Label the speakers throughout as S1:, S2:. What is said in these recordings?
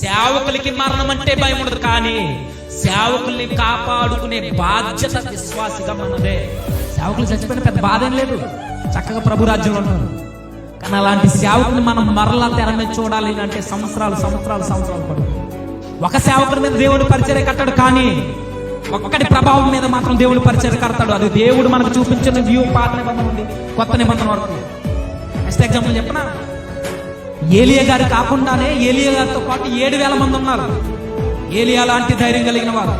S1: సేవకులకి మరణం అంటే భయం ఉండదు కానీ సేవకుల్ని కాపాడుకునే బాధ్యత విశ్వాసిగా మనదే సేవకులు చచ్చిపోయిన పెద్ద బాధ ఏం లేదు. చక్కగా ప్రభు రాజ్యంలో ఉన్నారు. కానీ అలాంటి సేవకుని మనం మరలా తెర మీద చూడాలి అంటే సంవత్సరాలు సంవత్సరాలు సంవత్సరాలు పడుతుంది. ఒక సేవకుడి మీద దేవుడు పరిచయం కట్టాడు కానీ ఒక్కటి ప్రభావం మీద మాత్రం దేవుడు పరిచయం కడతాడు. అది దేవుడు మనకు చూపించిన వ్యూ పాత నిబంధన ఉంది కొత్త నిబంధన వరకు. నెక్స్ట్ ఎగ్జాంపుల్ చెప్పనా? ఏలియా గారు కాకుండానే ఏలియా గారితో పాటు ఏడు వేల మంది ఉన్నారు. ఏలియా లాంటి ధైర్యం కలిగిన వారు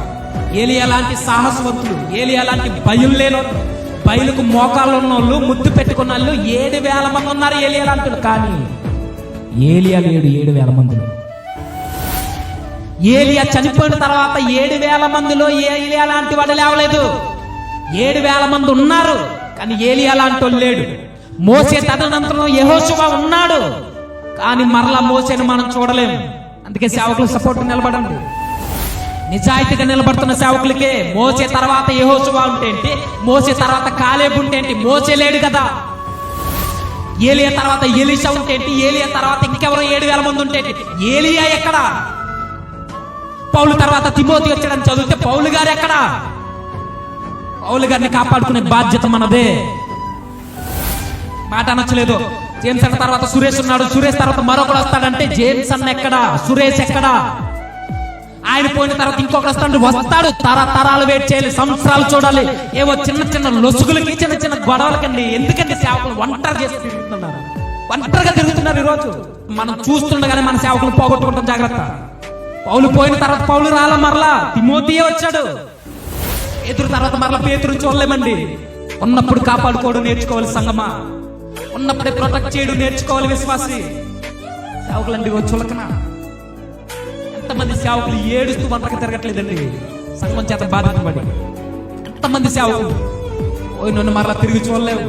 S1: ఏలియా లాంటి సాహసవంతులు ఏలియా లాంటి భయం లేని బయలుకు మోకాళ్ళు ఉన్న వాళ్ళు ముద్దు పెట్టుకున్న వాళ్ళు ఏడు వేల మంది ఉన్నారు ఏలియా లాంటి కానీ ఏలియా లేడు ఏడు వేల మందిలో. ఏలియా చనిపోయిన తర్వాత ఏడు వేల మందిలో ఏలియా లాంటి వాడు లేవలేదు. ఏడు వేల మంది ఉన్నారు కానీ ఏలియా లాంటి వాడు లేడు. మోసే తదనంతరం యెహోషువ ఉన్నాడు. కానీ మరలా మోసేను మనం చూడలేము అందుకే సేవకులు సపోర్ట్ నిలబడండి. నిజాయితీగా నిలబడుతున్న సేవకులకే మోసే తర్వాత యహోసువా ఉంటేంటి మోసే తర్వాత కాలేబు ఉంటే ఏంటి? మోసే లేడు కదా. ఏలియా తర్వాత ఎలీషా ఉంటేంటి ఏలియా తర్వాత ఇంకెవరో ఏడు వేల మంది ఉంటేంటి ఏలియా ఎక్కడ? పౌలు తర్వాత తిమోతి వచ్చాడని చదివితే పౌలు గారు ఎక్కడ? పౌలు గారిని కాపాడుకునే బాధ్యత మనదే. మాట అనొచ్చలేదు. జేమ్స్ అన్న తర్వాత సురేష్ ఉన్నాడు. సురేష్ తర్వాత మరొకడు వస్తాడంటే జేమ్స్ అన్న ఎక్కడ? సురేష్ ఎక్కడ? ఆయన పోయిన తర్వాత ఇంకొకటి వస్తాడు. వస్తాడు. తరతరాలు వెయిట్ చేయాలి. సంవత్సరాలు చూడాలి. ఏవో చిన్న చిన్న లొసుగులకి చిన్న చిన్న గొడవలకండి. ఎందుకండి సేవకులు ఒంటరి చేసి తిరుగుతున్నారు. ఒంటరిగా తిరుగుతున్నారు ఈరోజు. మనం చూస్తుండగానే మన సేవకులు పోగొట్టుకుంటాం. జాగ్రత్త. పౌలు పోయిన తర్వాత పౌలు రాల మరలా? తిమోతియే వచ్చాడు. ఎదురు తర్వాత మరలా పేతురు చూడలేమండి. ఉన్నప్పుడు కాపాడుకోవడం నేర్చుకోవాలి సంగమా. ఉన్నప్పుడే ప్రొటెక్ట్ చేయడం నేర్చుకోవాలి విశ్వాసి. సేవకులండి ఓ చులకన. ఎంతమంది సేవకులు ఏడుస్తూ వంటకు తిరగట్లేదండి? సంఘం చేత బాధింపబడి ఎంతమంది సేవకులు? ఓ నన్ను మరలా తిరిగి చూడలేవు.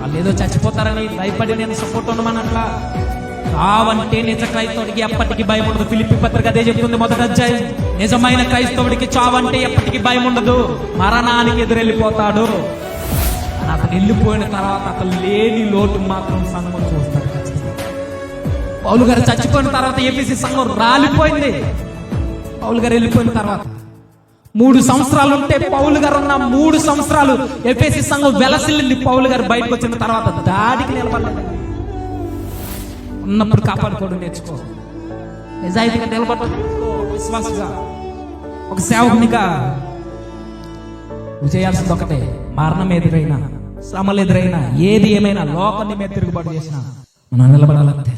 S1: వాళ్ళు ఏదో చచ్చిపోతారని భయపడి నేను సపోర్ట్ ఉండమని అట్లా నిజ క్రైస్తవుడికి ఎప్పటికీ భయం ఉండదు. పిలిపి పత్రిక అదే చెప్తుంది మొదట అధ్యాయం. నిజమైన క్రైస్తవుడికి చావంటే ఎప్పటికీ భయం ఉండదు. మరణానికి ఎదురెళ్ళిపోతాడు. అతను వెళ్ళిపోయిన తర్వాత అతను లేని లోటు మాత్రం సంఘం చూస్తాడు పౌలు గారు చచ్చిపోయిన తర్వాత ఏపీసీ సంఘం రాలిపోయింది. పౌలు గారు వెళ్ళిపోయిన తర్వాత మూడు సంవత్సరాలు ఉంటే పౌలు గారు ఉన్న మూడు సంవత్సరాలు ఎఫ్ఎసి సంఘం వెలసిల్లింది. పౌలు గారు బయటకు వచ్చిన తర్వాత దాడికి నిలబడలేదు ఉన్నప్పుడు కాపాడుకోవడం నేర్చుకో. నిజాయితీగా నిలబడడం నేర్చుకో ఒక సేవకునిగా చేయాల్సింది ఒకటే. మరణం ఎదురైనా శ్రమలు ఎదురైనా ఏది ఏమైనా లోకాన్ని మీద తిరుగుబాటు చేసినా మనం నిలబడాలంతే